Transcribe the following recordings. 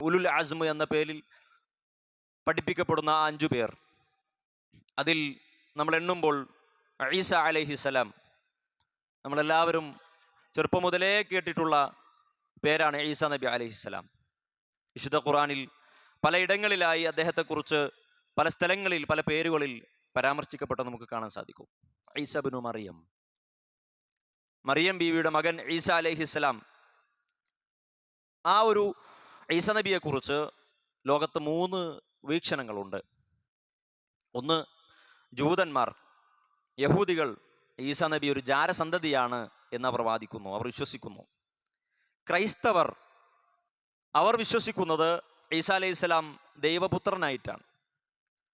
ഉലുൽ അസ്മു എന്ന പേരിൽ പഠിപ്പിക്കപ്പെടുന്ന ആ അഞ്ചു പേർ. അതിൽ നമ്മൾ എണ്ണുമ്പോൾ ഈസ അലൈഹിസലാം നമ്മളെല്ലാവരും ചെറുപ്പം മുതലേ കേട്ടിട്ടുള്ള പേരാണ് ഈസ നബി അലൈഹിസ്സലാം വിശുദ്ധ ഖുറാനിൽ പലയിടങ്ങളിലായി അദ്ദേഹത്തെക്കുറിച്ച് പല സ്ഥലങ്ങളിൽ പല പേരുകളിൽ പരാമർശിക്കപ്പെട്ട നമുക്ക് കാണാൻ സാധിക്കും. ഈസ ബിനു മറിയം. മറിയം ബീവിയുടെ മകൻ ഈസ അലൈഹിസ്സലാം ആ ഒരു ഈസ നബിയെക്കുറിച്ച് ലോകത്ത് മൂന്ന് വീക്ഷണങ്ങളുണ്ട്. ഒന്ന് ജൂതന്മാർ യഹൂദികൾ ഈസ നബി ഒരു ജാരസന്തതിയാണ് എന്ന് അവർ വാദിക്കുന്നു അവർ വിശ്വസിക്കുന്നു. ക്രൈസ്തവർ അവർ വിശ്വസിക്കുന്നത് ഈസ അലൈഹി സ്വലാം ദൈവപുത്രനായിട്ടാണ്.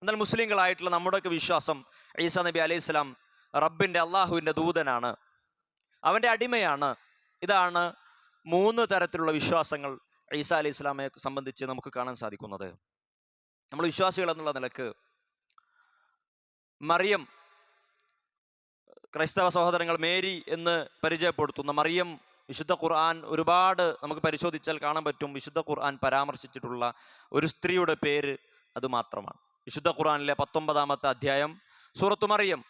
എന്നാൽ മുസ്ലിങ്ങളായിട്ടുള്ള നമ്മുടെയൊക്കെ വിശ്വാസം ഈസ നബി അലൈഹി സ്വലാം റബ്ബിന്റെ അള്ളാഹുവിന്റെ ദൂതനാണ്. അവന്റെ അടിമയാണ്. ഇതാണ് മൂന്ന് തരത്തിലുള്ള വിശ്വാസങ്ങൾ ഈസ അലി ഇസ്ലാമെ സംബന്ധിച്ച് നമുക്ക് കാണാൻ സാധിക്കുന്നത്. നമ്മൾ വിശ്വാസികൾ എന്നുള്ള നിലയ്ക്ക് മറിയം ക്രൈസ്തവ സഹോദരങ്ങൾ മേരി എന്ന് പരിചയപ്പെടുത്തുന്ന മറിയം വിശുദ്ധ ഖുർആൻ ഒരുപാട് നമുക്ക് പരിശോധിച്ചാൽ കാണാൻ പറ്റും. വിശുദ്ധ ഖുർആൻ പരാമർശിച്ചിട്ടുള്ള ഒരു സ്ത്രീയുടെ പേര് അത് മാത്രമാണ്. വിശുദ്ധ ഖുർആനിലെ പത്തൊമ്പതാമത്തെ അധ്യായം സൂറത്തു മറിയം.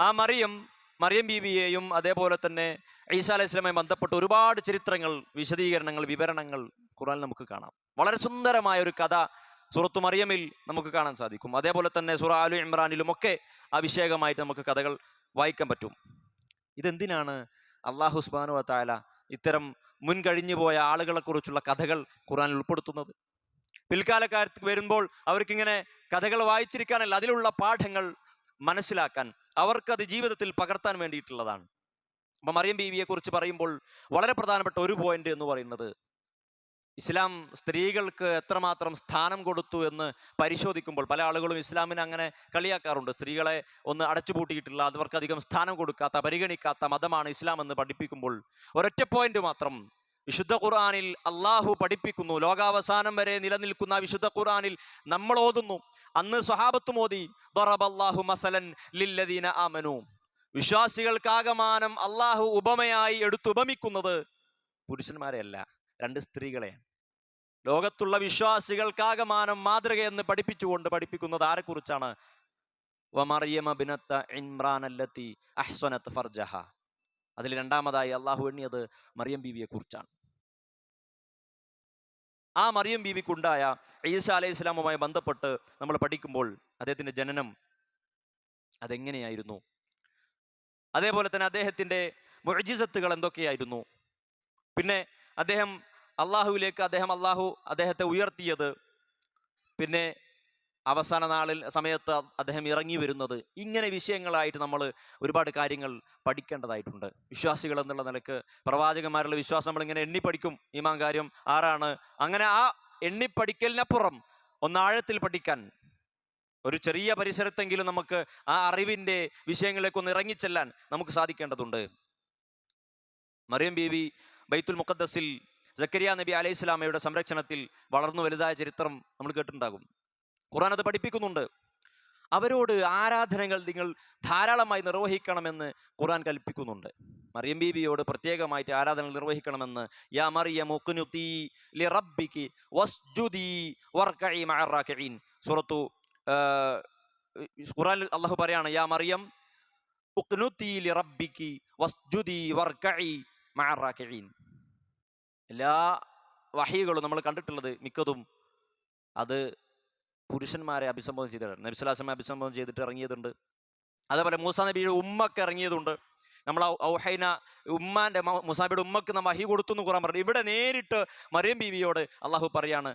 ആ മറിയം മറിയം ബീവിയെയും അതേപോലെ തന്നെ ഈസാ അലൈഹി ബന്ധപ്പെട്ട ഒരുപാട് ചരിത്രങ്ങൾ വിശദീകരണങ്ങൾ വിവരണങ്ങൾ ഖുർആനിൽ നമുക്ക് കാണാം. വളരെ സുന്ദരമായ ഒരു കഥ സുറത്തു മറിയമിൽ നമുക്ക് കാണാൻ സാധിക്കും. അതേപോലെ തന്നെ സുറ അലു ഇമ്രാനിലും ഒക്കെ അഭിഷേകമായിട്ട് നമുക്ക് കഥകൾ വായിക്കാൻ പറ്റും. ഇതെന്തിനാണ് അള്ളാഹു സുബാനു താല ഇത്തരം മുൻകഴിഞ്ഞു പോയ ആളുകളെക്കുറിച്ചുള്ള കഥകൾ ഖുറാനിൽ ഉൾപ്പെടുത്തുന്നത്? പിൽക്കാലക്കാലത്ത് വരുമ്പോൾ അവർക്കിങ്ങനെ കഥകൾ വായിച്ചിരിക്കാനല്ല അതിലുള്ള പാഠങ്ങൾ മനസ്സിലാക്കാൻ അവർക്കത് ജീവിതത്തിൽ പകർത്താൻ വേണ്ടിയിട്ടുള്ളതാണ്. അപ്പം മറിയം ബീവിയെ കുറിച്ച് പറയുമ്പോൾ വളരെ പ്രധാനപ്പെട്ട ഒരു പോയിന്റ് എന്ന് പറയുന്നത് ഇസ്ലാം സ്ത്രീകൾക്ക് എത്രമാത്രം സ്ഥാനം കൊടുത്തു എന്ന് പരിശോധിക്കുമ്പോൾ പല ആളുകളും ഇസ്ലാമിനെ അങ്ങനെ കളിയാക്കാറുണ്ട്. സ്ത്രീകളെ ഒന്ന് അടച്ചുപൂട്ടിയിട്ടുള്ള അവർക്കധികം സ്ഥാനം കൊടുക്കാത്ത പരിഗണിക്കാത്ത മതമാണ് ഇസ്ലാം എന്ന് പഠിപ്പിക്കുമ്പോൾ ഒരൊറ്റ പോയിന്റ് മാത്രം വിശുദ്ധ ഖുർആനിൽ അള്ളാഹു പഠിപ്പിക്കുന്നു. ലോകാവസാനം വരെ നിലനിൽക്കുന്ന വിശുദ്ധ ഖുർആനിൽ നമ്മൾ ഓതുന്നു. അന്ന് സ്വഹാബത്ത് മോദി ദറബല്ലാഹു മസലൻ വിശ്വാസികൾക്കാകമാനം അള്ളാഹു ഉപമയായി എടുത്തുപമിക്കുന്നത് പുരുഷന്മാരെയല്ല രണ്ട് സ്ത്രീകളെയാണ് ലോകത്തുള്ള വിശ്വാസികൾക്കാകമാനം മാതൃകയെന്ന് പഠിപ്പിച്ചുകൊണ്ട് പഠിപ്പിക്കുന്നത് ആരെക്കുറിച്ചാണ്? വമറിയമ ഫർജഹ. അതിൽ രണ്ടാമതായി അള്ളാഹു എണ്ണിയത് മറിയം ബീവിയെ കുറിച്ചാണ് ആ മറിയം ബീവിക്കുണ്ടായ ഈസ അലൈഹി ഇസ്ലാമുമായി ബന്ധപ്പെട്ട് നമ്മൾ പഠിക്കുമ്പോൾ അദ്ദേഹത്തിന്റെ ജനനം അതെങ്ങനെയായിരുന്നു? അതേപോലെ തന്നെ അദ്ദേഹത്തിന്റെ മുഴജിസത്തുകൾ എന്തൊക്കെയായിരുന്നു? പിന്നെ അദ്ദേഹം അള്ളാഹുവിലേക്ക് അദ്ദേഹം അള്ളാഹു അദ്ദേഹത്തെ ഉയർത്തിയത് പിന്നെ അവസാന നാളിൽ സമയത്ത് അദ്ദേഹം ഇറങ്ങി വരുന്നത്. ഇങ്ങനെ വിഷയങ്ങളായിട്ട് നമ്മൾ ഒരുപാട് കാര്യങ്ങൾ പഠിക്കേണ്ടതായിട്ടുണ്ട്. വിശ്വാസികൾ എന്നുള്ള നിലയ്ക്ക് പ്രവാചകന്മാരുടെ വിശ്വാസം നമ്മൾ ഇങ്ങനെ എണ്ണി പഠിക്കും. ഈമാൻ കാര്യം ആറാണ്. അങ്ങനെ ആ എണ്ണിപ്പടിക്കലിനപ്പുറം ഒന്നാഴത്തിൽ പഠിക്കാൻ ഒരു ചെറിയ പരിസരത്തെങ്കിലും നമുക്ക് ആ അറിവിന്റെ വിഷയങ്ങളിലേക്ക് ഒന്ന് ഇറങ്ങിച്ചെല്ലാൻ നമുക്ക് സാധിക്കേണ്ടതുണ്ട്. മറിയം ബീവി ബൈത്തുൽ മുഖദ്ദസിൽ ജക്കരിയ നബി അലൈഹി സ്വലാമയുടെ സംരക്ഷണത്തിൽ വളർന്നു വലുതായ ചരിത്രം നമ്മൾ കേട്ടിട്ടുണ്ടാകും. ഖുർആൻ അത് പഠിപ്പിക്കുന്നുണ്ട്. അവരോട് ആരാധനകൾ നിങ്ങൾ ധാരാളമായി നിർവഹിക്കണമെന്ന് ഖുർആൻ കൽപ്പിക്കുന്നുണ്ട്. മറിയം ബീവിയോട് പ്രത്യേകമായിട്ട് ആരാധനകൾ നിർവഹിക്കണമെന്ന് യാ മറിയം സൂറത്തു ഖുർആനിൽ അല്ലാഹു പറയാണ് യാ മറിയം എല്ലാ വഹികളും നമ്മൾ കണ്ടിട്ടുള്ളത് മിക്കതും അത് പുരുഷന്മാരെ അഭിസംബോധന ചെയ്തിട്ടുണ്ട്. നബിസ്വലാസമെ അഭിസംബോധന ചെയ്തിട്ട് ഇറങ്ങിയതുണ്ട്. അതേപോലെ മൂസാ നബിയുടെ ഉമ്മക്ക് ഇറങ്ങിയതുണ്ട്. നമ്മൾ ഔഹൈന ഉമ്മാന്റെ മുസാബിയുടെ ഉമ്മക്ക് നമ്മൾ അഹി കൊടുത്തു എന്ന് കുറാൻ പറഞ്ഞു. ഇവിടെ നേരിട്ട് മറിയം ബീവിയോട് അള്ളാഹു പറയാണ്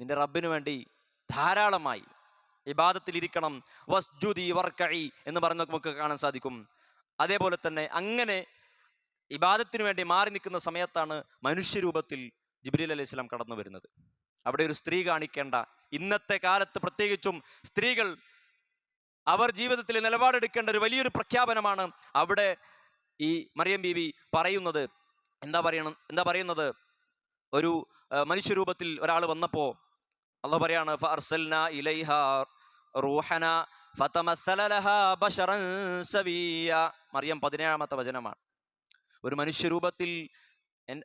നിന്റെ റബ്ബിനു വേണ്ടി ധാരാളമായി ഇബാദത്തിൽ ഇരിക്കണം. വസ്ജുദി വർക്കഴി എന്ന് പറഞ്ഞ നമുക്ക് കാണാൻ സാധിക്കും. അതേപോലെ തന്നെ അങ്ങനെ വിവാദത്തിന് വേണ്ടി മാറി നിൽക്കുന്ന സമയത്താണ് മനുഷ്യരൂപത്തിൽ ജിബ്രീൽ അലൈഹി സ്വലാം കടന്നു വരുന്നത് അവിടെ ഒരു സ്ത്രീ കാണിക്കേണ്ട. ഇന്നത്തെ കാലത്ത് പ്രത്യേകിച്ചും സ്ത്രീകൾ അവർ ജീവിതത്തിൽ നിലപാടെടുക്കേണ്ട ഒരു വലിയൊരു പ്രഖ്യാപനമാണ് അവിടെ ഈ മറിയം ബീവി പറയുന്നത്. എന്താ പറയണം എന്താ പറയുന്നത്? ഒരു മനുഷ്യരൂപത്തിൽ ഒരാൾ വന്നപ്പോ അള്ളാഹ് പറയാണ് ഫർസൽന ഇലൈഹ റൂഹന ബശറൻ സവിയ. മറിയം പതിനേഴാമത്തെ വചനമാണ്. ഒരു മനുഷ്യരൂപത്തിൽ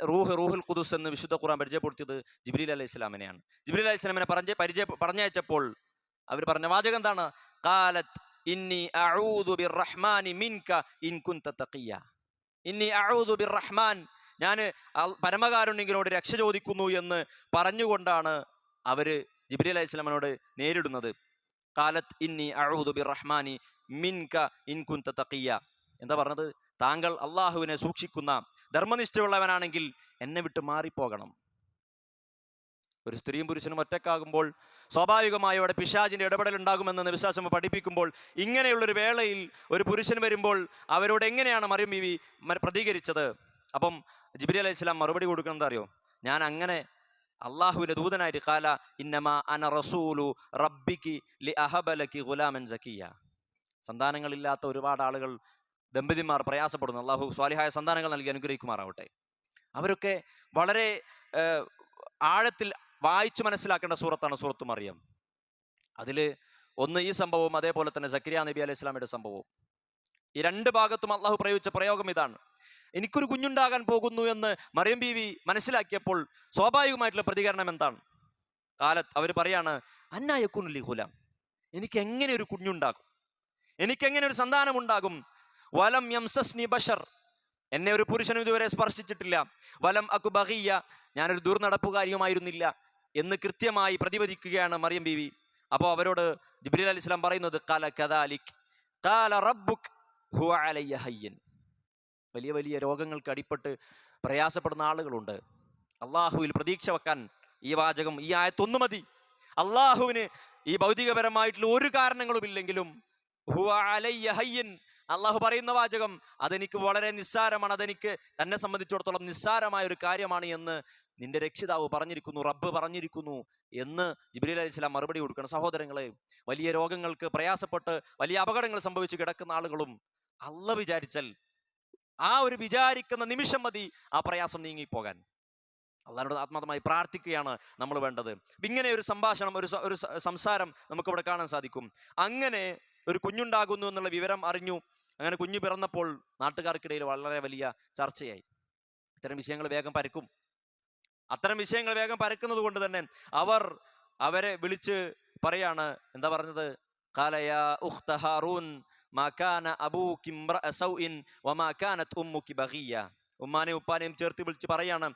റൂഹ് റൂഹുൽ ഖുദുസ് എന്ന് വിശുദ്ധ ഖുർആൻ പരിചയപ്പെടുത്തിയത് ജിബ്രീൽ അലൈഹി ഇസ്ലാമിനെയാണ് ജിബ്രീൽ അലൈഹി ഇസ്ലാമിനെ പറഞ്ഞ പരിചയ പറഞ്ഞയച്ചപ്പോൾ അവർ പറഞ്ഞ വാചകം എന്താണ്? കാലത്ത് ഇന്നി അഊദു ബിർറഹ്മാനി മിൻക ഇൻ കുന്ത തഖിയ ഇന്നി അഊദു ബിർറഹ്മാൻ ഞാൻ പരമകാരുണ്യങ്ങളോട് രക്ഷ ചോദിക്കുന്നു എന്ന് പറഞ്ഞുകൊണ്ടാണ് അവർ ജിബ്രീൽ അലൈഹി ഇസ്ലാമിനോട് നേരിടുന്നത്. കാലത്ത് ഇന്നി അഊദു ബിർറഹ്മാനി മിൻക ഇൻ കുന്ത തഖിയ എന്താ പറഞ്ഞത്? താങ്കൾ അള്ളാഹുവിനെ സൂക്ഷിക്കുന്ന ധർമ്മനിഷ്ഠയുള്ളവനാണെങ്കിൽ എന്നെ വിട്ട് മാറിപ്പോകണം. ഒരു സ്ത്രീയും പുരുഷനും ഒറ്റക്കാകുമ്പോൾ സ്വാഭാവികമായി അവിടെ പിശാചിന്റെ ഇടപെടൽ ഉണ്ടാകുമെന്ന് വിശ്വാസം പഠിപ്പിക്കുമ്പോൾ ഇങ്ങനെയുള്ളൊരു വേളയിൽ ഒരു പുരുഷൻ വരുമ്പോൾ അവരോട് എങ്ങനെയാണ് മറിയം ബീവി പ്രതികരിച്ചത്? അപ്പം ജിബിരി അലൈഹി സ്വലാം മറുപടി കൊടുക്കുന്നത് അറിയോ? ഞാൻ അങ്ങനെ അള്ളാഹുവിന്റെ ദൂതനായിട്ട് കാല ഇന്നമ അന റസൂലു റബ്ബിക്ക് ലി അഹബലക്കി ഗുലാമൻ സക്കിയ സന്താനങ്ങളില്ലാത്ത ഒരുപാട് ആളുകൾ ദമ്പതിമാർ പ്രയാസപ്പെടുന്നു. അള്ളാഹു സ്വാലിഹായ സന്താനങ്ങൾ നൽകി അനുഗ്രഹിക്കുമാറാവട്ടെ. അവരൊക്കെ വളരെ ആഴത്തിൽ വായിച്ചു മനസ്സിലാക്കേണ്ട സൂറത്താണ് സൂറത്ത് മറിയം. അതിൽ ഒന്ന് ഈ സംഭവവും അതേപോലെ തന്നെ സക്കരിയ നബി അലൈഹി ഇസ്ലാമിയുടെ സംഭവവും. ഈ രണ്ട് ഭാഗത്തും അള്ളാഹു പ്രയോഗിച്ച പ്രയോഗം ഇതാണ്. എനിക്കൊരു കുഞ്ഞുണ്ടാകാൻ പോകുന്നു എന്ന് മറിയം ബീവി മനസ്സിലാക്കിയപ്പോൾ സ്വാഭാവികമായിട്ടുള്ള പ്രതികരണം എന്താണ്? കാലത്ത് അവർ പറയാണ് അന്നായക്കുന്നുല്ലി ഹുലാം എനിക്ക് എങ്ങനെ ഒരു കുഞ്ഞുണ്ടാകും? എനിക്ക് എങ്ങനെ ഒരു സന്താനം ഉണ്ടാകും വലം യംസസ്നി ബഷർ. എന്നെ ഒരു പുരുഷനും ഇതുവരെ സ്പർശിച്ചിട്ടില്ല. വലം അക്കു ബഹിയ ഞാനൊരു ദുർനടപ്പുകാരിയുമായിരുന്നില്ല എന്ന് കൃത്യമായി പ്രതിപദിക്കുകയാണ് മറിയം ബീവി. അപ്പോൾ അവരോട് ജിബ്രീൽ അലി ഇസ്ലാം പറയുന്നത് കാല കദാലിക്. കാല റബ്ബുക് ഹുവ അലയ്യ ഹയ്യൻ. വലിയ വലിയ രോഗങ്ങൾക്ക് അടിപ്പെട്ട് പ്രയാസപ്പെടുന്ന ആളുകളുണ്ട്. അള്ളാഹുവിൽ പ്രതീക്ഷ വെക്കാൻ ഈ വാചകം ഈ ആയത്തൊന്നു മതി. അള്ളാഹുവിന് ഈ ഭൗതികപരമായിട്ടുള്ള ഒരു കാരണങ്ങളും ഇല്ലെങ്കിലും ഹുവ അള്ളാഹു പറയുന്ന വാചകം അതെനിക്ക് വളരെ നിസ്സാരമാണ് അതെനിക്ക് തന്നെ സംബന്ധിച്ചിടത്തോളം നിസ്സാരമായ ഒരു കാര്യമാണ് എന്ന് നിന്റെ രക്ഷിതാവ് പറഞ്ഞിരിക്കുന്നു റബ്ബ് പറഞ്ഞിരിക്കുന്നു എന്ന് ജിബ്രീൽ അലൈഹി സ്വലാം മറുപടി കൊടുക്കണം. സഹോദരങ്ങളെ വലിയ രോഗങ്ങൾക്ക് പ്രയാസപ്പെട്ട് വലിയ അപകടങ്ങൾ സംഭവിച്ച് കിടക്കുന്ന ആളുകളും അല്ല വിചാരിച്ചാൽ ആ ഒരു വിചാരിക്കുന്ന നിമിഷം മതി ആ പ്രയാസം നീങ്ങിപ്പോകാൻ. അള്ളാഹിനോട് ആത്മാർത്ഥമായി പ്രാർത്ഥിക്കുകയാണ് നമ്മൾ വേണ്ടത്. ഇങ്ങനെ ഒരു സംഭാഷണം ഒരു ഒരു സംസാരം നമുക്കിവിടെ കാണാൻ സാധിക്കും. അങ്ങനെ ഒരു കുഞ്ഞുണ്ടാകുന്നു എന്നുള്ള വിവരം അറിഞ്ഞു അങ്ങനെ കുഞ്ഞു പിറന്നപ്പോൾ നാട്ടുകാർക്കിടയിൽ വളരെ വലിയ ചർച്ചയായി. ഇത്തരം വിഷയങ്ങൾ വേഗം പരക്കും. അത്തരം വിഷയങ്ങൾ വേഗം പരക്കുന്നത് കൊണ്ട് തന്നെ അവർ അവരെ വിളിച്ച് പറയാണ് എന്താ പറഞ്ഞത്? കാലയ ഉമ്മാനെയും ഉപ്പാനെയും ചേർത്ത് വിളിച്ച് പറയാണ്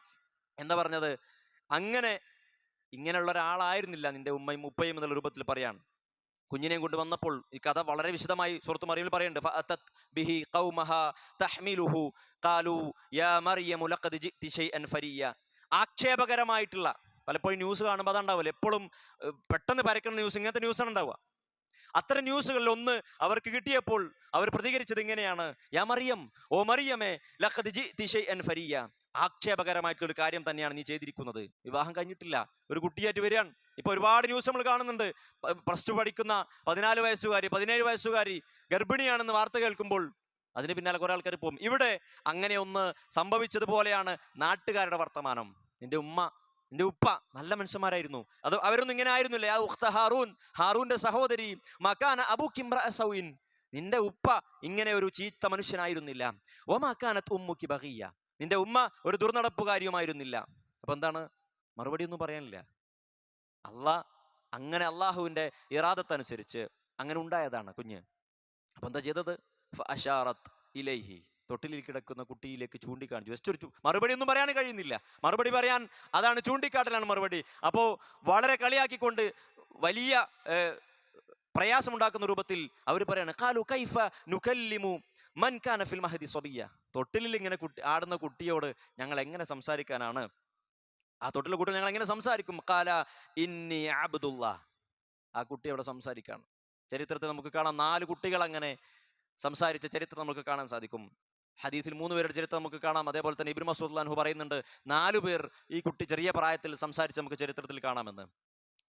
എന്താ പറഞ്ഞത്? അങ്ങനെ ഇങ്ങനെയുള്ള ഒരാളായിരുന്നില്ല നിന്റെ ഉമ്മയും ഉപ്പയും എന്നുള്ള രൂപത്തിൽ പറയാണ്. കുഞ്ഞിനെയും കൊണ്ട് വന്നപ്പോൾ ഈ കഥ വളരെ വിശദമായി സുഹൃത്ത് മറിയമിൽ പറയുന്നുണ്ട്. തഹ്മിലുഹു യാ ലഖദ് ശൈഅൻ ഫരിയ. ആക്ഷേപകരമായിട്ടുള്ള പലപ്പോഴും ന്യൂസ് കാണുമ്പോൾ അതുണ്ടാവില്ല? എപ്പോഴും പെട്ടെന്ന് പരക്കുന്ന ന്യൂസ് ഇങ്ങനത്തെ ന്യൂസാണ് ഉണ്ടാവുക. അത്തരം ന്യൂസുകളിൽ ഒന്ന് അവർക്ക് കിട്ടിയപ്പോൾ അവർ പ്രതികരിച്ചത് ഇങ്ങനെയാണ്. യാ മറിയം ഓ മറിയമേ ലഖദ് ജിഅ്തി ശൈഅൻ ഫരിയ. ആക്ഷേപകരമായിട്ടുള്ള ഒരു കാര്യം തന്നെയാണ് നീ ചെയ്തിരിക്കുന്നത്. വിവാഹം കഴിഞ്ഞിട്ടില്ല. ഒരു കുട്ടിയായിട്ട് വരികയാണ്. ഇപ്പൊ ഒരുപാട് ന്യൂസ് നമ്മൾ കാണുന്നുണ്ട്. പ്ലസ് ടു പഠിക്കുന്ന പതിനാല് വയസ്സുകാരി പതിനേഴ് വയസ്സുകാരി ഗർഭിണിയാണെന്ന് വാർത്ത കേൾക്കുമ്പോൾ അതിന് പിന്നാലെ കുറെ ആൾക്കാർ പോകും ഇവിടെ അങ്ങനെ ഒന്ന് സംഭവിച്ചതുപോലെയാണ് നാട്ടുകാരുടെ വർത്തമാനം. നിന്റെ ഉമ്മ നിന്റെ ഉപ്പ നല്ല മനുഷ്യന്മാരായിരുന്നു. അത് അവരൊന്നും ഇങ്ങനെ ആയിരുന്നില്ലേ? ആ ഉഖ്ത ഹാറൂൻ ഹാറൂന്റെ സഹോദരി മക്കാന അബു സൗയിൻ നിന്റെ ഉപ്പ ഇങ്ങനെ ഒരു ചീത്ത മനുഷ്യനായിരുന്നില്ല. ഓ മക്കാനത്ത് ഉമ്മുക്കി ബഹിയ നിന്റെ ഉമ്മ ഒരു ദുർനടപ്പുകാരിയുമായിരുന്നില്ല. അപ്പൊ എന്താണ്? മറുപടി ഒന്നും പറയാനില്ല. അള്ളാ അങ്ങനെ അള്ളാഹുവിന്റെ ഇറാദത്തനുസരിച്ച് അങ്ങനെ ഉണ്ടായതാണ് കുഞ്ഞ്. അപ്പൊ എന്താ ചെയ്തത്? അഷാറത്ത് ഇലൈഹി. തൊട്ടിലിൽ കിടക്കുന്ന കുട്ടിയിലേക്ക് ചൂണ്ടിക്കാണിച്ചു. ജസ്റ്റ് ഒരു മറുപടി ഒന്നും പറയാൻ കഴിയുന്നില്ല. മറുപടി പറയാൻ അതാണ് ചൂണ്ടിക്കാട്ടലാണ് മറുപടി. അപ്പോൾ വളരെ കളിയാക്കിക്കൊണ്ട് വലിയ പ്രയാസമുണ്ടാക്കുന്ന രൂപത്തിൽ അവർ പറയാണ് കാലു കൈഫ നുകല്ലിമു മൻ കാന ഫിൽ മഹദി സ്വബിയ തൊട്ടിലിൽ ഇങ്ങനെ കുട്ടി ആടുന്ന കുട്ടിയോട് ഞങ്ങൾ എങ്ങനെ സംസാരിക്കാനാണ്? ആ തൊട്ടിലെ കുട്ടികൾ ഞങ്ങൾ എങ്ങനെ സംസാരിക്കും? കാല ഇന്നി അബ്ദുള്ള ആ കുട്ടി അവിടെ സംസാരിക്കാണ്. ചരിത്രത്തിൽ നമുക്ക് കാണാം നാല് കുട്ടികൾ അങ്ങനെ സംസാരിച്ച ചരിത്രം നമുക്ക് കാണാൻ സാധിക്കും. ഹദീസിൽ മൂന്ന് പേരുടെ ചരിത്രം നമുക്ക് കാണാം. അതേപോലെ തന്നെ ഇബ്രു മസൂദ് അൻഹു പറയുന്നുണ്ട് നാലു പേർ ഈ കുട്ടി ചെറിയ പ്രായത്തിൽ സംസാരിച്ച് നമുക്ക് ചരിത്രത്തിൽ കാണാമെന്ന്.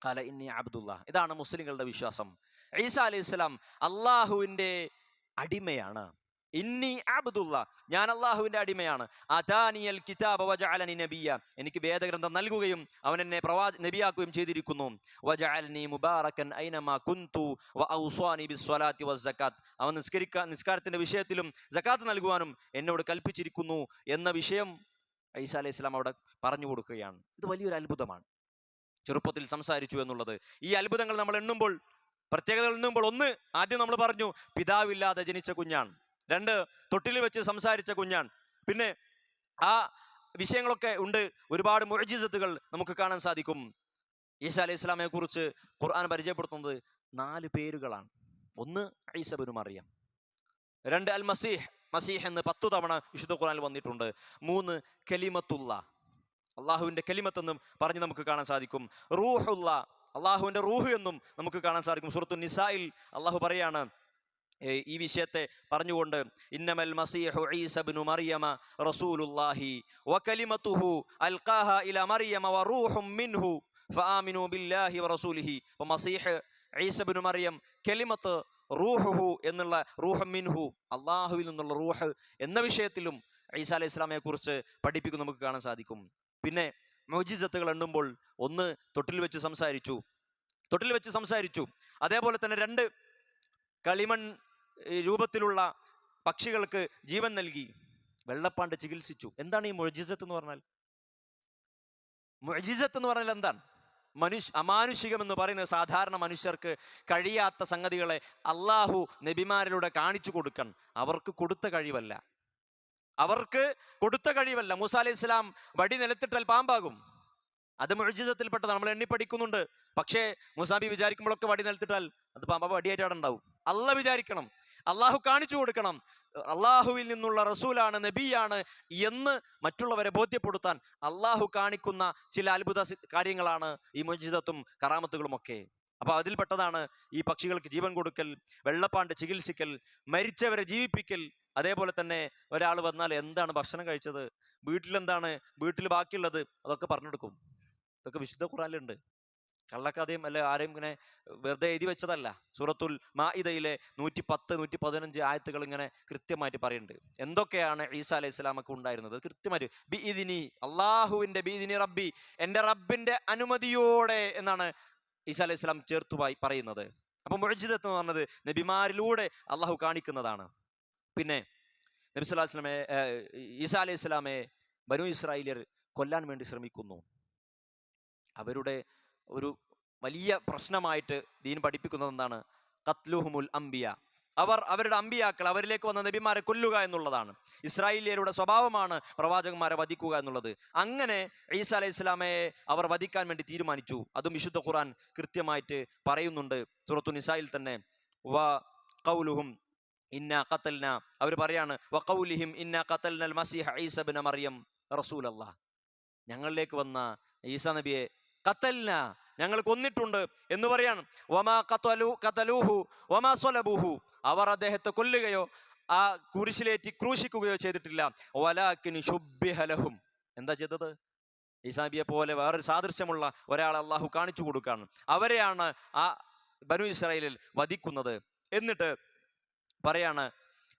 കാല ഇന്നി അബ്ദുള്ള ഇതാണ് മുസ്ലിങ്ങളുടെ വിശ്വാസം. ഈസ അലൈഹി ഇസ്ലാം അള്ളാഹുവിന്റെ അടിമയാണ്. ഇന്നി അബ്ദുള്ള ഞാൻ അള്ളാഹുവിന്റെ അടിമയാണ്. അതാനിയൽ കിതാബ് വജഅലനി നബിയ എനിക്ക് വേദഗ്രന്ഥം നൽകുകയും അവൻ എന്നെ പ്രവാ നബിയാക്കുകയും ചെയ്തിരിക്കുന്നു. വജഅൽനി മുബാറക്കൻ ഐനമാ കുന്തു വഔസാനി ബിസ്സലാത്തി വസ്സകാത്ത് അവൻ നിസ്കരിക്ക നിസ്കാരത്തിന്റെ വിഷയത്തിലും സക്കാത്ത് നൽകുവാനും എന്നോട് കൽപ്പിച്ചിരിക്കുന്നു എന്ന വിഷയം ഈസ അലൈഹി അവിടെ പറഞ്ഞു കൊടുക്കുകയാണ്. ഇത് വലിയൊരു അത്ഭുതമാണ്. ചെറുപ്പത്തിൽ സംസാരിച്ചു എന്നുള്ളത്. ഈ അത്ഭുതങ്ങൾ നമ്മൾ എണ്ണുമ്പോൾ പ്രത്യേകതകൾ എണ്ണുമ്പോൾ ഒന്ന് ആദ്യം നമ്മൾ പറഞ്ഞു പിതാവില്ലാതെ ജനിച്ച കുഞ്ഞാണ്. രണ്ട് തൊട്ടിൽ വെച്ച് സംസാരിച്ച കുഞ്ഞാണ്. പിന്നെ ആ വിഷയങ്ങളൊക്കെ ഉണ്ട്. ഒരുപാട് മുഴജിസത്തുകൾ നമുക്ക് കാണാൻ സാധിക്കും. ഈസ അലൈഹി ഇസ്ലാമെ കുറിച്ച് ഖുർആൻ പരിചയപ്പെടുത്തുന്നത് നാല് പേരുകളാണ്. ഒന്ന് ഐസബിനു മറിയം. രണ്ട് അൽ മസീഹ്. മസീഹ് എന്ന് പത്തു തവണ വിശുദ്ധ ഖുർആനിൽ വന്നിട്ടുണ്ട്. മൂന്ന് കലിമത്തുള്ള. അള്ളാഹുവിന്റെ കലിമത്ത് എന്നും പറഞ്ഞ് നമുക്ക് കാണാൻ സാധിക്കും. റൂഹുള്ള. അള്ളാഹുവിന്റെ റൂഹ് എന്നും നമുക്ക് കാണാൻ സാധിക്കും. സുഹൃത്തു നിസായിൽ അള്ളാഹു പറയാണ് ഈ വിഷയത്തെ പറഞ്ഞുകൊണ്ട് ഇന്നമൽ മസീഹു ഈസബ്നു മറിയമ റസൂലുല്ലാഹി വകലിമതുഹു അൽഖാഹ ഇല മറിയമ വറൂഹും മിൻഹു ഫആമിനു ബില്ലാഹി വറസൂലിഹി. അപ്പോൾ മസീഹ് ഈസബ്നു മറിയം കലിമത്ത് റൂഹുഹു എന്നുള്ള റൂഹ് മിൻഹു അള്ളാഹുവിൽ നിന്നുള്ള റൂഹ് എന്ന വിഷയത്തിലും ഈസ അലൈഹി ഇസ്ലാമയെ കുറിച്ച് പഠിപ്പിക്കും നമുക്ക് കാണാൻ സാധിക്കും. പിന്നെ മൊജിസത്തുകൾ എണ്ണുമ്പോൾ ഒന്ന് തൊട്ടിൽ വെച്ച് സംസാരിച്ചു. തൊട്ടിൽ വെച്ച് സംസാരിച്ചു. അതേപോലെ തന്നെ രണ്ട് കളിമൺ രൂപത്തിലുള്ള പക്ഷികൾക്ക് ജീവൻ നൽകി. വെള്ളപ്പാണ്ട് ചികിത്സിച്ചു. എന്താണ് ഈ മൊഴിജിസത്ത് എന്ന് പറഞ്ഞാൽ? മൊഴിജിസത്ത് എന്ന് പറഞ്ഞാൽ എന്താണ്? മനുഷ്യ അമാനുഷികം എന്ന് സാധാരണ മനുഷ്യർക്ക് കഴിയാത്ത സംഗതികളെ അള്ളാഹു നബിമാരിലൂടെ കാണിച്ചു കൊടുക്കണം. അവർക്ക് കൊടുത്ത കഴിവല്ല. അവർക്ക് കൊടുത്ത കഴിവല്ല. മൂസ അലൈഹി ഇസ്ലാം വടി നിലത്തിട്ടാൽ പാമ്പാകും. അത് മുഴുജിതത്തിൽപ്പെട്ടത് നമ്മൾ എണ്ണി പഠിക്കുന്നുണ്ട്. പക്ഷേ മുസാബി വിചാരിക്കുമ്പോഴൊക്കെ വടി നിലത്തിട്ടാൽ അത് പാമ്പ വടിയായിട്ട് അവിടെ ഉണ്ടാവും. അല്ല വിചാരിക്കണം. അള്ളാഹു കാണിച്ചു കൊടുക്കണം. അള്ളാഹുവിൽ നിന്നുള്ള റസൂലാണ് നബിയാണ് എന്ന് മറ്റുള്ളവരെ ബോധ്യപ്പെടുത്താൻ അള്ളാഹു കാണിക്കുന്ന ചില അത്ഭുത കാര്യങ്ങളാണ് ഈ മുജിതത്തും കറാമത്തുകളും ഒക്കെ അപ്പൊ അതിൽപ്പെട്ടതാണ് ഈ പക്ഷികൾക്ക് ജീവൻ കൊടുക്കൽ വെള്ളപ്പാണ്ട് ചികിത്സിക്കൽ മരിച്ചവരെ ജീവിപ്പിക്കൽ. അതേപോലെ തന്നെ ഒരാൾ വന്നാൽ എന്താണ് ഭക്ഷണം കഴിച്ചത്? വീട്ടിലെന്താണ്? വീട്ടിൽ ബാക്കിയുള്ളത്? അതൊക്കെ പറഞ്ഞെടുക്കും ഇതൊക്കെ വിശുദ്ധ ഖുറാനിലുണ്ട് കള്ളക്കഥയും അല്ലെ ആരെയും ഇങ്ങനെ വെറുതെ എഴുതി വെച്ചതല്ല. സൂറത്തുൽ മാഇദയിലെ നൂറ്റി പത്ത് നൂറ്റി പതിനഞ്ച് ആയത്തുകൾ ഇങ്ങനെ കൃത്യമായിട്ട് പറയുന്നുണ്ട്. എന്തൊക്കെയാണ് ഈസ അലൈഹി ഇസ്ലാമൊക്കെ ഉണ്ടായിരുന്നത് കൃത്യമായിട്ട് ബി ഇതിനി അള്ളാഹുവിന്റെ ബി ഇതിനി റബ്ബി എന്റെ റബ്ബിന്റെ അനുമതിയോടെ എന്നാണ് ഈസ അലൈഹി ചേർത്തു ചേർത്തുമായി പറയുന്നത്. അപ്പൊ മുഴജിദത്ത് എന്ന് പറഞ്ഞത് നബിമാരിലൂടെ അള്ളാഹു കാണിക്കുന്നതാണ്. പിന്നെ നബി സ്വലാ വസ്ലമെ ഈസ അലൈഹി സ്വലാമെ ബനു ഇസ്രായേലിയർ കൊല്ലാൻ വേണ്ടി ശ്രമിക്കുന്നു. അവരുടെ ഒരു വലിയ പ്രശ്നമായിട്ട് ദീൻ പഠിപ്പിക്കുന്നത് എന്താണ്? കത്ലുഹുമുൽ അംബിയ. അവർ അവരുടെ അമ്പിയാക്കൾ അവരിലേക്ക് വന്ന നബിമാരെ കൊല്ലുക എന്നുള്ളതാണ്. ഇസ്രായേലിയരുടെ സ്വഭാവമാണ് പ്രവാചകന്മാരെ വധിക്കുക എന്നുള്ളത്. അങ്ങനെ ഈസ അലൈഹി ഇസ്ലാമയെ അവർ വധിക്കാൻ വേണ്ടി തീരുമാനിച്ചു. അതും വിശുദ്ധ ഖുറാൻ കൃത്യമായിട്ട് പറയുന്നുണ്ട്. സുറത്തു നിസായിൽ തന്നെ വ കൗലുഹും ഇന്ന കത്തൽന അവർ പറയാണ് വ കൗലിഹിം ഇന്ന കത്തൽനൽ മസിഹ ഈസബിൻ മറിയം റസൂലല്ലാ. ഞങ്ങളിലേക്ക് വന്ന ഈസ നബിയെ കത്തൽന ഞങ്ങൾ കൊന്നിട്ടുണ്ട് എന്ന് പറയാണ്. വമാ കത്തലു കത്തലൂഹു വമാ സ്വലബൂഹു. അവർ അദ്ദേഹത്തെ കൊല്ലുകയോ ആ കുരിശിലേറ്റി ക്രൂശിക്കുകയോ ചെയ്തിട്ടില്ല. വലാക്കിന് ശുബിഹലഹും എന്താ ചെയ്തത്? ഈസാബിയെ പോലെ വേറൊരു സാദൃശ്യമുള്ള ഒരാളെ അള്ളാഹു കാണിച്ചു കൊടുക്കുകയാണ്. അവരെയാണ് ആ ബനു ഇസ്രായേലിൽ വധിക്കുന്നത്. എന്നിട്ട് പറയാണ്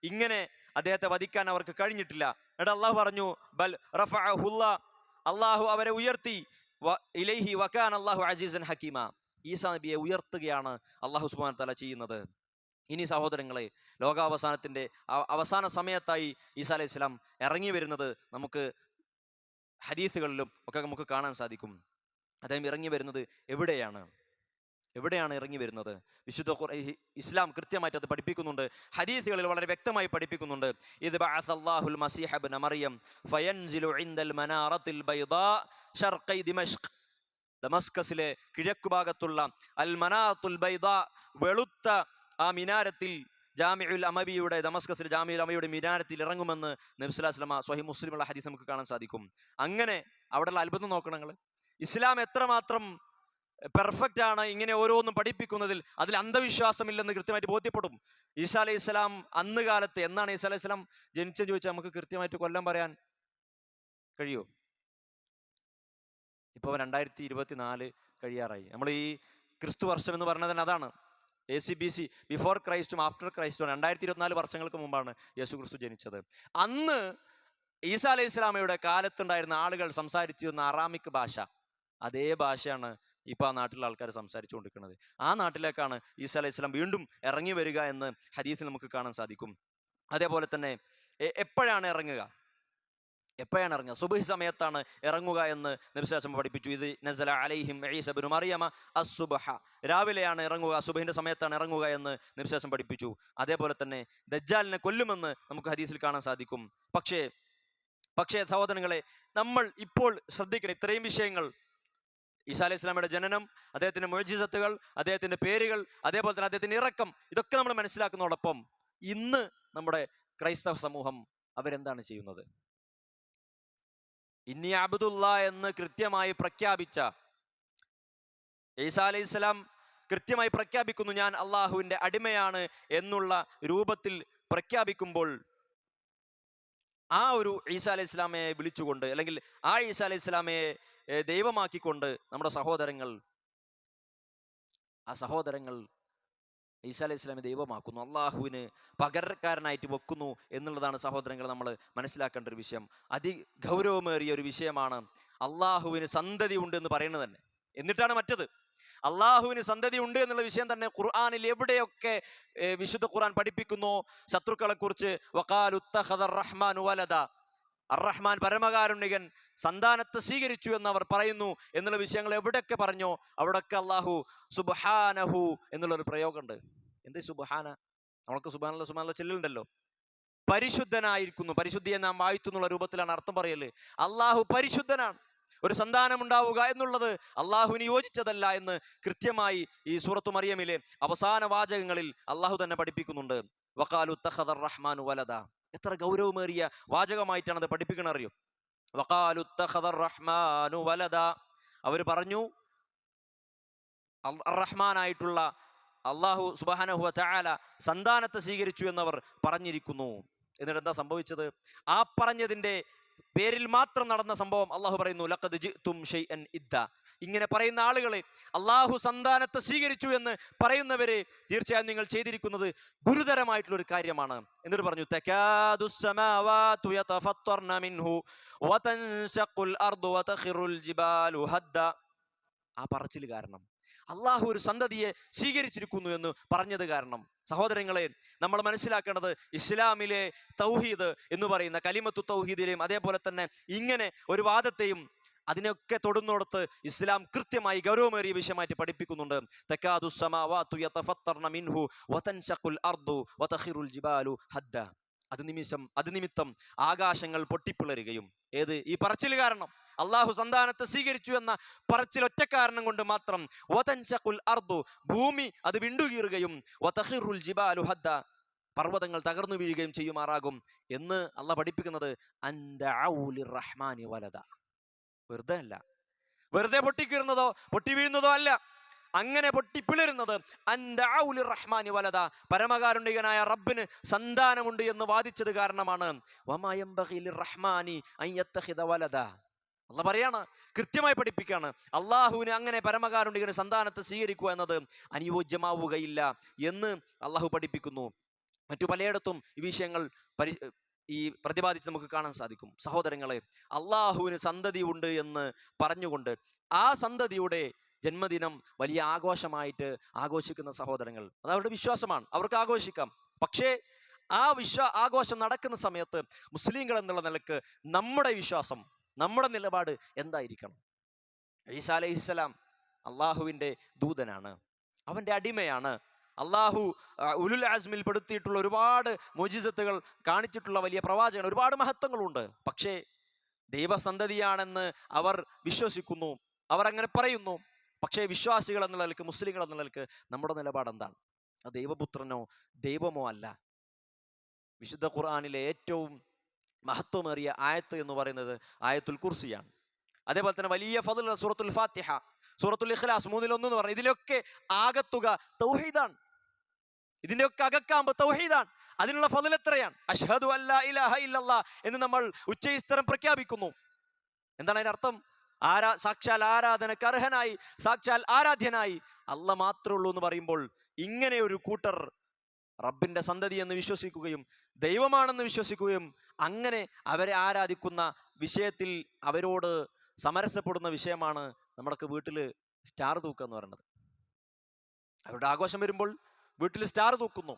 ഇങ്ങനെ അദ്ദേഹത്തെ വധിക്കാൻ അവർക്ക് കഴിഞ്ഞിട്ടില്ല. എന്നിട്ട് അള്ളാഹു പറഞ്ഞു ബൽ റഫ അള്ളാഹു അവരെ ഉയർത്തി ഇലൈഹി വക്കാൻ അള്ളാഹു അജീസൻ ഹക്കീമ. ഈസാ നബിയെ ഉയർത്തുകയാണ് അള്ളാഹു സുബാൻ തല ചെയ്യുന്നത്. ഇനി സഹോദരങ്ങളെ ലോകാവസാനത്തിന്റെ അവസാന സമയത്തായി ഈസാ അലൈഹി സ്വലാം ഇറങ്ങി വരുന്നത് നമുക്ക് ഹദീസുകളിലും ഒക്കെ നമുക്ക് കാണാൻ സാധിക്കും. അദ്ദേഹം ഇറങ്ങി വരുന്നത് എവിടെയാണ്? എവിടെയാണ് ഇറങ്ങി വരുന്നത്? വിശുദ്ധ ഇസ്ലാം കൃത്യമായിട്ട് അത് പഠിപ്പിക്കുന്നുണ്ട്. ഹദീസുകളിൽ വളരെ വ്യക്തമായി പഠിപ്പിക്കുന്നുണ്ട്. ഇത് ബഅസല്ലാഹുൽ മസീഹ ഇബ്ന മറിയം ഫയൻസിലു ഇൻദൽ മനാറത്തിൽ ദമസ്കസിലെ അൽ മനാത്തുൽ ബൈദ വെളുത്ത ആ മിനാരത്തിൽ ജാമിഉൽ അമവിയുടെ ദമസ്കസിലെ ജാമിഉൽ അമയുടെ മിനാരത്തിൽ ഇറങ്ങുമെന്ന് നബ്സുലാസ്ലമ സ്വഹി മുസ്ലിമുള്ള ഹദീസ് നമുക്ക് കാണാൻ സാധിക്കും. അങ്ങനെ അവിടെയുള്ള അത്ഭുതം നോക്കണം ഇസ്ലാം എത്രമാത്രം പെർഫെക്റ്റ് ആണ് ഇങ്ങനെ ഓരോന്നും പഠിപ്പിക്കുന്നതിൽ. അതിൽ അന്ധവിശ്വാസമില്ലെന്ന് കൃത്യമായിട്ട് ബോധ്യപ്പെടും. ഈസാ അലൈഹി സ്വലാം അന്ന് കാലത്ത് എന്നാണ് ഈസാ അലൈഹി സ്വലാം ജനിച്ചെന്ന് ചോദിച്ചാൽ നമുക്ക് കൃത്യമായിട്ട് കൊല്ലം പറയാൻ കഴിയുമോ ഇപ്പോൾ രണ്ടായിരത്തി ഇരുപത്തി നാല് കഴിയാറായി. നമ്മൾ ഈ ക്രിസ്തു വർഷം എന്ന് പറഞ്ഞത് തന്നെ അതാണ്. A C B C before ക്രൈസ്റ്റും after ക്രൈസ്റ്റും രണ്ടായിരത്തി ഇരുപത്തിനാല് വർഷങ്ങൾക്ക് മുമ്പാണ് യേശു ക്രിസ്തു ജനിച്ചത്. അന്ന് ഈസാ അലൈഹി ഇസ്ലാമയുടെ കാലത്തുണ്ടായിരുന്ന ആളുകൾ സംസാരിച്ചിരുന്ന അറാമിക് ഭാഷ. അതേ ഭാഷയാണ് ഇപ്പൊ ആ നാട്ടിലെ ആൾക്കാർ സംസാരിച്ചുകൊണ്ടിരിക്കുന്നത് ആ നാട്ടിലേക്കാണ് ഈസ അലൈഹി ഇസ്ലാം വീണ്ടും ഇറങ്ങി വരിക എന്ന് ഹദീസിൽ നമുക്ക് കാണാൻ സാധിക്കും. അതേപോലെ തന്നെ എപ്പോഴാണ് ഇറങ്ങുക? എപ്പോഴാണ് ഇറങ്ങുക? സുബഹി സമയത്താണ് ഇറങ്ങുക എന്ന് നബിസ്ലാസം പഠിപ്പിച്ചു. ഇത് നസല അലൈഹിം ഈസബിനു മറിയമ അസുബഹ രാവിലെയാണ് ഇറങ്ങുക സുബഹിന്റെ സമയത്താണ് ഇറങ്ങുക എന്ന് നബിസ്ലാസം പഠിപ്പിച്ചു. അതേപോലെ തന്നെ ദജ്ജാലിനെ കൊല്ലുമെന്ന് നമുക്ക് ഹദീസിൽ കാണാൻ സാധിക്കും. പക്ഷേ പക്ഷേ സഹോദരങ്ങളെ നമ്മൾ ഇപ്പോൾ ശ്രദ്ധിക്കണം ഇത്രയും വിഷയങ്ങൾ. ഈസാ അലൈഹി ജനനം അദ്ദേഹത്തിന്റെ മുഴജിസത്തുകൾ അദ്ദേഹത്തിന്റെ പേരുകൾ അതേപോലെ തന്നെ അദ്ദേഹത്തിന്റെ ഇറക്കം ഇതൊക്കെ നമ്മൾ മനസ്സിലാക്കുന്നതോടൊപ്പം ഇന്ന് നമ്മുടെ ക്രൈസ്തവ സമൂഹം അവരെന്താണ് ചെയ്യുന്നത്? ഇന്നി അബ്ദുല്ല എന്ന് കൃത്യമായി പ്രഖ്യാപിച്ച ഈസാ അലൈഹി ഇസ്ലാം കൃത്യമായി പ്രഖ്യാപിക്കുന്നു ഞാൻ അള്ളാഹുവിന്റെ അടിമയാണ് എന്നുള്ള രൂപത്തിൽ പ്രഖ്യാപിക്കുമ്പോൾ ആ ഒരു ഈസാ അലൈഹി ഇസ്ലാമയെ വിളിച്ചുകൊണ്ട് അല്ലെങ്കിൽ ആ ഈസാ അലൈഹി ഇസ്ലാമയെ ദൈവമാക്കിക്കൊണ്ട് നമ്മുടെ സഹോദരങ്ങൾ ആ സഹോദരങ്ങൾ ഈസാ അലൈഹി ഇസ്ലാമെ ദൈവമാക്കുന്നു. അള്ളാഹുവിന് പകരക്കാരനായിട്ട് വെക്കുന്നു എന്നുള്ളതാണ് സഹോദരങ്ങൾ നമ്മൾ മനസ്സിലാക്കേണ്ട ഒരു വിഷയം. അതിഗൗരവമേറിയ ഒരു വിഷയമാണ് അള്ളാഹുവിന് സന്തതി ഉണ്ട് എന്ന് പറയുന്നത് തന്നെ. എന്നിട്ടാണ് മറ്റത്. അള്ളാഹുവിന് സന്തതി ഉണ്ട് എന്നുള്ള വിഷയം തന്നെ ഖുർആാനിൽ എവിടെയൊക്കെ വിശുദ്ധ ഖുർആൻ പഠിപ്പിക്കുന്നു. ശത്രുക്കളെ കുറിച്ച് റഹ്മാൻ വലദ അറഹ്മാൻ പരമകാരുണ്യകൻ സന്താനത്തെ സ്വീകരിച്ചു എന്ന് അവർ പറയുന്നു എന്നുള്ള വിഷയങ്ങൾ എവിടെയൊക്കെ പറഞ്ഞോ അവിടെയൊക്കെ അള്ളാഹു സുബഹാനഹു എന്നുള്ളൊരു പ്രയോഗമുണ്ട്. എന്ത് സുബഹാന? നമ്മൾക്ക് സുബാനുള്ള സുബാനുള്ള ചെല്ലുണ്ടല്ലോ പരിശുദ്ധനായിരിക്കുന്നു. പരിശുദ്ധിയെ നാം വായിത്തു എന്നുള്ള രൂപത്തിലാണ് അർത്ഥം പറയൽ. അള്ളാഹു പരിശുദ്ധനാണ്. ഒരു സന്താനം ഉണ്ടാവുക എന്നുള്ളത് അള്ളാഹുവിന് യോജിച്ചതല്ല എന്ന് കൃത്യമായി ഈ സൂറത്തു മറിയമിലെ അവസാന വാചകങ്ങളിൽ അള്ളാഹു തന്നെ പഠിപ്പിക്കുന്നുണ്ട്. വക്കാലു തഹദർ റഹ്മാനു വലദ. എത്ര ഗൗരവമേറിയ വാചകമായിട്ടാണ് അത് പഠിപ്പിക്കണ അറിയോ? റഹ്മാനു വലദ. അവർ പറഞ്ഞു റഹ്മാനായിട്ടുള്ള അള്ളാഹു സുബാനഹു ചായാല സന്താനത്തെ സ്വീകരിച്ചു എന്നവർ പറഞ്ഞിരിക്കുന്നു. എന്നിട്ട് എന്താ സംഭവിച്ചത്? ആ പറഞ്ഞതിന്റെ പേരിൽ മാത്രം നടന്ന സംഭവം അള്ളാഹു പറയുന്നു ലഖദ് ഷെയ് ഷൈഅൻ ഇദ്ദ. ഇങ്ങനെ പറയുന്ന ആളുകളെ അള്ളാഹു സന്താനത്തെ സ്വീകരിച്ചു എന്ന് പറയുന്നവരെ തീർച്ചയായും നിങ്ങൾ ചെയ്തിരിക്കുന്നത് ഗുരുതരമായിട്ടുള്ള ഒരു കാര്യമാണ്. എന്നിട്ട് പറഞ്ഞു ആ പറച്ചിൽ കാരണം. അള്ളാഹു ഒരു സന്തതിയെ സ്വീകരിച്ചിരിക്കുന്നു എന്ന് പറഞ്ഞത് കാരണം. സഹോദരങ്ങളെ നമ്മൾ മനസ്സിലാക്കേണ്ടത് ഇസ്ലാമിലെ തൗഹീദ് എന്ന് പറയുന്ന കലിമത്തു തൗഹീദിലെയും അതേപോലെ തന്നെ ഇങ്ങനെ ഒരു വാദത്തെയും അതിനൊക്കെ തൊടുന്നോടത്ത് ഇസ്ലാം കൃത്യമായി ഗൗരവമേറിയ വിഷയമായിട്ട് പഠിപ്പിക്കുന്നുണ്ട്. അത് നിമിഷം അത് നിമിത്തം ആകാശങ്ങൾ പൊട്ടിപ്പിളരുകയും. ഏത്? ഈ പറച്ചിൽ കാരണം. അള്ളാഹു സന്താനത്തെ സ്വീകരിച്ചു എന്ന പറച്ചിൽ കാരണം കൊണ്ട് മാത്രം വതൻശഖുൽ അർദു ഭൂമി അത് വിണ്ടുകീറുകയും വതഹിറുൽ ജിബാലു ഹദ്ദ പർവതങ്ങൾ തകർന്നു വീഴുകയും ചെയ്യുമാറാകും എന്ന് അള്ള പഠിപ്പിക്കുന്നത് റഹ്മാനി വലത വെറുതെ അല്ല. വെറുതെ പൊട്ടിക്കീറുന്നതോ പൊട്ടി വീഴുന്നതോ അല്ല. അങ്ങനെ പൊട്ടിപ്പിളരുന്നത് അൻദഅഉലി റഹ്മാനി വലത പരമകാരുണികനായ റബ്ബിന് സന്താനമുണ്ട് എന്ന് വാദിച്ചത് കാരണമാണ് വമായംബഗി അല്ല പറയാണ് കൃത്യമായി പഠിപ്പിക്കുകയാണ്. അള്ളാഹുവിന് അങ്ങനെ പരമകാരുണികന് സന്താനത്തെ സ്വീകരിക്കുക എന്നത് അനുയോജ്യമാവുകയില്ല എന്ന് അള്ളാഹു പഠിപ്പിക്കുന്നു. മറ്റു പലയിടത്തും ഈ വിഷയങ്ങൾ പരി ഈ പ്രതിപാദിച്ച് നമുക്ക് കാണാൻ സാധിക്കും. സഹോദരങ്ങളെ അള്ളാഹുവിന് സന്തതി ഉണ്ട് എന്ന് പറഞ്ഞുകൊണ്ട് ആ സന്തതിയുടെ ജന്മദിനം വലിയ ആഘോഷമായിട്ട് ആഘോഷിക്കുന്ന സഹോദരങ്ങൾ. അത് അവരുടെ വിശ്വാസമാണ്. അവർക്ക് ആഘോഷിക്കാം. പക്ഷേ ആ വിശ്വാ ആഘോഷം നടക്കുന്ന സമയത്ത് മുസ്ലിങ്ങൾ എന്നുള്ള നിലയ്ക്ക് നമ്മുടെ വിശ്വാസം നമ്മുടെ നിലപാട് എന്തായിരിക്കണം? ഈസാ അലൈഹിസ്സലാം അള്ളാഹുവിന്റെ ദൂതനാണ്. അവന്റെ അടിമയാണ്. അള്ളാഹു ഉലുൽ ആസ്മിൽ പെടുത്തിയിട്ടുള്ള ഒരുപാട് മോജിസത്തുകൾ കാണിച്ചിട്ടുള്ള വലിയ പ്രവാചകൻ ഒരുപാട് മഹത്വങ്ങളുണ്ട്. പക്ഷേ ദൈവസന്തതിയാണെന്ന് അവർ വിശ്വസിക്കുന്നു. അവർ അങ്ങനെ പറയുന്നു. പക്ഷേ വിശ്വാസികൾ എന്ന നിലയ്ക്ക് മുസ്ലിങ്ങൾ എന്ന നിലയ്ക്ക് നമ്മുടെ നിലപാട് എന്താണ്? ആ ദൈവപുത്രനോ ദൈവമോ അല്ല. വിശുദ്ധ ഖുർആാനിലെ ഏറ്റവും മഹത്വമേറിയ ആയത്ത് എന്ന് പറയുന്നത് ആയത്തുൽ കുർസിയാണ്. അതേപോലെ തന്നെ വലിയ ഫതുൽ സൂറത്തുൽ ഫാത്തിഹ സൂറത്തുൽ ഇഖ്ലാസ് മൂന്നിലൊന്ന് എന്ന് പറഞ്ഞു ഇതിലൊക്കെ ആകത്തുക തൗഹീദാണ്. ഇതിന്റെയൊക്കെ അകക്കാമ്പ് തൗഹീദാണ്. അതിനുള്ള ഫതിൽ എത്രയാണ്? അഷ്ഹദു അല്ലാ ഇലഹ എന്ന് നമ്മൾ ഉച്ചയിസ്തരം പ്രഖ്യാപിക്കുന്നു. എന്താണ് അതിന്റെ അർത്ഥം? ആരാ സാക്ഷാൽ ആരാധനക്ക് അർഹനായി സാക്ഷാൽ ആരാധ്യനായി അല്ല മാത്രമേ ഉള്ളൂ എന്ന് പറയുമ്പോൾ ഇങ്ങനെ ഒരു കൂട്ടർ റബ്ബിന്റെ സന്തതി എന്ന് വിശ്വസിക്കുകയും ദൈവമാണെന്ന് വിശ്വസിക്കുകയും അങ്ങനെ അവരെ ആരാധിക്കുന്ന വിഷയത്തിൽ അവരോട് സമരസപ്പെടുന്ന വിഷയമാണ് നമ്മളൊക്കെ വീട്ടിൽ സ്റ്റാർ തൂക്കുക എന്ന് പറയുന്നത്. അവരുടെ ആഘോഷം വരുമ്പോൾ വീട്ടിൽ സ്റ്റാർ തൂക്കുന്നു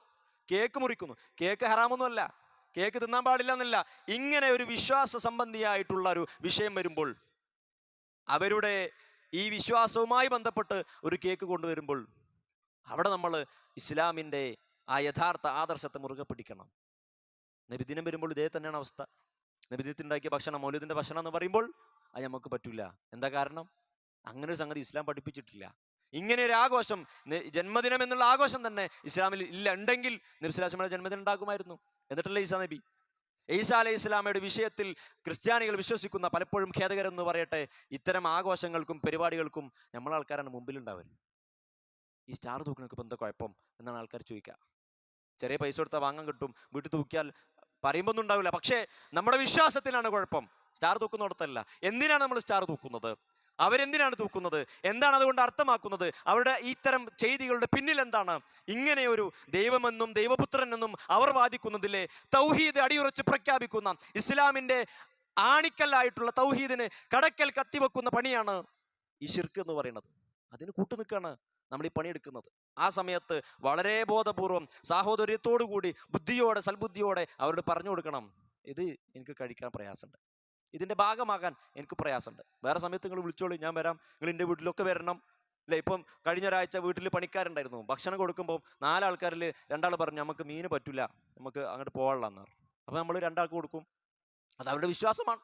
കേക്ക് മുറിക്കുന്നു. കേക്ക് ഹറാമൊന്നുമല്ല കേക്ക് തിന്നാൻ പാടില്ല എന്നല്ല. ഇങ്ങനെ ഒരു വിശ്വാസ സംബന്ധിയായിട്ടുള്ള ഒരു വിഷയം വരുമ്പോൾ അവരുടെ ഈ വിശ്വാസവുമായി ബന്ധപ്പെട്ട് ഒരു കേക്ക് കൊണ്ടുവരുമ്പോൾ അവിടെ നമ്മൾ ഇസ്ലാമിന്റെ ആ യഥാർത്ഥ ആദർശത്തെ മുറുകെ പിടിക്കണം. നബിദിനം വരുമ്പോൾ ഇതേ തന്നെയാണ് അവസ്ഥ. നബിദിനത്തിനുണ്ടാക്കിയ ഭക്ഷണം മൗല്യത്തിന്റെ ഭക്ഷണം എന്ന് പറയുമ്പോൾ അത് നമുക്ക് പറ്റൂല. എന്താ കാരണം? അങ്ങനെ ഒരു സംഗതി ഇസ്ലാം പഠിപ്പിച്ചിട്ടില്ല. ഇങ്ങനെ ഒരു ആഘോഷം ജന്മദിനം എന്നുള്ള ആഘോഷം തന്നെ ഇസ്ലാമിൽ ഇല്ല. ഉണ്ടെങ്കിൽ നബിസ്ലാസ്മയുടെ ജന്മദിനം ഉണ്ടാകുമായിരുന്നു. എന്നിട്ടല്ലേ ഈസാ നബി? ഈസാ അലൈഹി ഇസ്ലാമയുടെ വിഷയത്തിൽ ക്രിസ്ത്യാനികൾ വിശ്വസിക്കുന്ന പലപ്പോഴും ഖേദകരം എന്ന് പറയട്ടെ ഇത്തരം ആഘോഷങ്ങൾക്കും പരിപാടികൾക്കും നമ്മളെ ആൾക്കാരാണ് മുമ്പിലുണ്ടാവർ ഈ സ്റ്റാർ തൂക്കിനൊക്കെ ഇപ്പം എന്താ കുഴപ്പം? എന്നാണ് ആൾക്കാർ ചോദിക്കുക. ചെറിയ പൈസ കൊടുത്താൽ വാങ്ങാൻ കിട്ടും. വീട്ടിൽ തൂക്കിയാൽ പറയുമ്പോൾ ഒന്നും ഉണ്ടാവില്ല. പക്ഷേ നമ്മുടെ വിശ്വാസത്തിനാണ് കുഴപ്പം. സ്റ്റാർ തൂക്കുന്നിടത്തല്ല എന്തിനാണ് നമ്മൾ സ്റ്റാർ തൂക്കുന്നത്? അവരെന്തിനാണ് തൂക്കുന്നത്? എന്താണ് അതുകൊണ്ട് അർത്ഥമാക്കുന്നത്? അവരുടെ ഇത്തരം ചെയ്തികളുടെ പിന്നിൽ എന്താണ്? ഇങ്ങനെയൊരു ദൈവമെന്നും ദൈവപുത്രൻ എന്നും അവർ വാദിക്കുന്നതിലെ തൗഹീദ് അടിയുറച്ച് പ്രഖ്യാപിക്കുന്ന ഇസ്ലാമിന്റെ ആണിക്കല്ലായിട്ടുള്ള തൗഹീദിന് കടക്കൽ കത്തിവെക്കുന്ന പണിയാണ് ഈ ഷിർക്ക് എന്ന് പറയുന്നത്. അതിന് കൂട്ടു നിൽക്കാണ് നമ്മൾ ഈ പണിയെടുക്കുന്നത്. ആ സമയത്ത് വളരെ ബോധപൂർവം സാഹോദര്യത്തോടു കൂടി ബുദ്ധിയോടെ സൽബുദ്ധിയോടെ അവരോട് പറഞ്ഞു കൊടുക്കണം. ഇത് എനിക്ക് കഴിക്കാൻ പ്രയാസമുണ്ട്. ഇതിന്റെ ഭാഗമാകാൻ എനിക്ക് പ്രയാസമുണ്ട്. വേറെ സമയത്ത് നിങ്ങൾ വിളിച്ചോളൂ ഞാൻ വരാം. നിങ്ങൾ എന്റെ വീട്ടിലൊക്കെ വരണം. അല്ലെ? ഇപ്പം കഴിഞ്ഞ ഒരാഴ്ച വീട്ടിൽ പണിക്കാരുണ്ടായിരുന്നു. ഭക്ഷണം കൊടുക്കുമ്പോൾ നാലാൾക്കാരിൽ രണ്ടാൾ പറഞ്ഞു നമുക്ക് മീന് പറ്റില്ല നമുക്ക് അങ്ങോട്ട് പോകാനുള്ള അപ്പൊ നമ്മൾ രണ്ടാൾക്ക് കൊടുക്കും. അത് അവരുടെ വിശ്വാസമാണ്.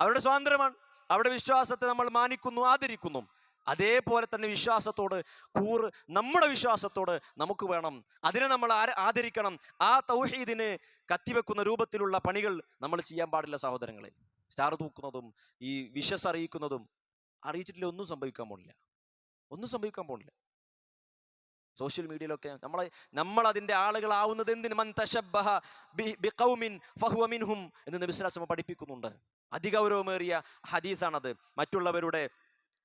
അവരുടെ സ്വാതന്ത്ര്യമാണ്. അവരുടെ വിശ്വാസത്തെ നമ്മൾ മാനിക്കുന്നു ആദരിക്കുന്നു. അതേപോലെ തന്നെ വിശ്വാസത്തോട് കൂറ് നമ്മുടെ വിശ്വാസത്തോട് നമുക്ക് വേണം. അതിനെ നമ്മൾ ആദരിക്കണം. ആ തൗഹീദിന് കത്തിവെക്കുന്ന രൂപത്തിലുള്ള പണികൾ നമ്മൾ ചെയ്യാൻ പാടില്ല സഹോദരങ്ങളെ. സ്റ്റാർ തൂക്കുന്നതും ഈ വിശ്വസ് അറിയിക്കുന്നതും അറിയിച്ചിട്ടില്ല ഒന്നും സംഭവിക്കാൻ പോണില്ല. ഒന്നും സംഭവിക്കാൻ പോണില്ല. സോഷ്യൽ മീഡിയയിലൊക്കെ നമ്മളെ നമ്മൾ അതിന്റെ ആളുകളാവുന്നത് എന്തിന്? മൻ ബി- ഫഹുവ മിൻഹും എന്ന് നബി സ്വല്ലല്ലാഹു അലൈഹി വസല്ലം പഠിപ്പിക്കുന്നുണ്ട്. അതിഗൗരവമേറിയ ഹദീസാണത്. മറ്റുള്ളവരുടെ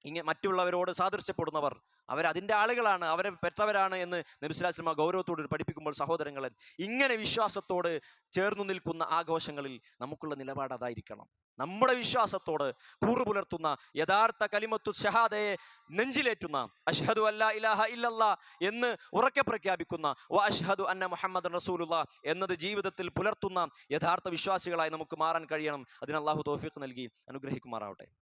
ഇങ്ങനെ മറ്റുള്ളവരോട് സാദൃശ്യപ്പെടുന്നവർ. അവർ അതിന്റെ ആളുകളാണ് അവരെ പെറ്റവരാണ് എന്ന് നബിസ്ലാസ്ലമ ഗൗരവത്തോട് പഠിപ്പിക്കുമ്പോൾ സഹോദരങ്ങളെ ഇങ്ങനെ വിശ്വാസത്തോട് ചേർന്നു നിൽക്കുന്ന ആഘോഷങ്ങളിൽ നമുക്കുള്ള നിലപാട് അതായിരിക്കണം. നമ്മുടെ വിശ്വാസത്തോട് കൂറു പുലർത്തുന്ന യഥാർത്ഥ കലിമത്തു ഷഹാദയെ നെഞ്ചിലേറ്റുന്ന അഷ്ഹദു അല്ലാ ഇലാഹ ഇല്ലല്ല എന്ന് ഉറക്കെ പ്രഖ്യാപിക്കുന്ന വ അഷ്ഹദു അന്ന മുഹമ്മദ് റസൂലുള്ള എന്നത് ജീവിതത്തിൽ പുലർത്തുന്ന യഥാർത്ഥ വിശ്വാസികളായി നമുക്ക് മാറാൻ കഴിയണം. അതിന് അള്ളാഹു തോഫിക്ക് നൽകി. അനുഗ്രഹിക്കുമാറാവട്ടെ.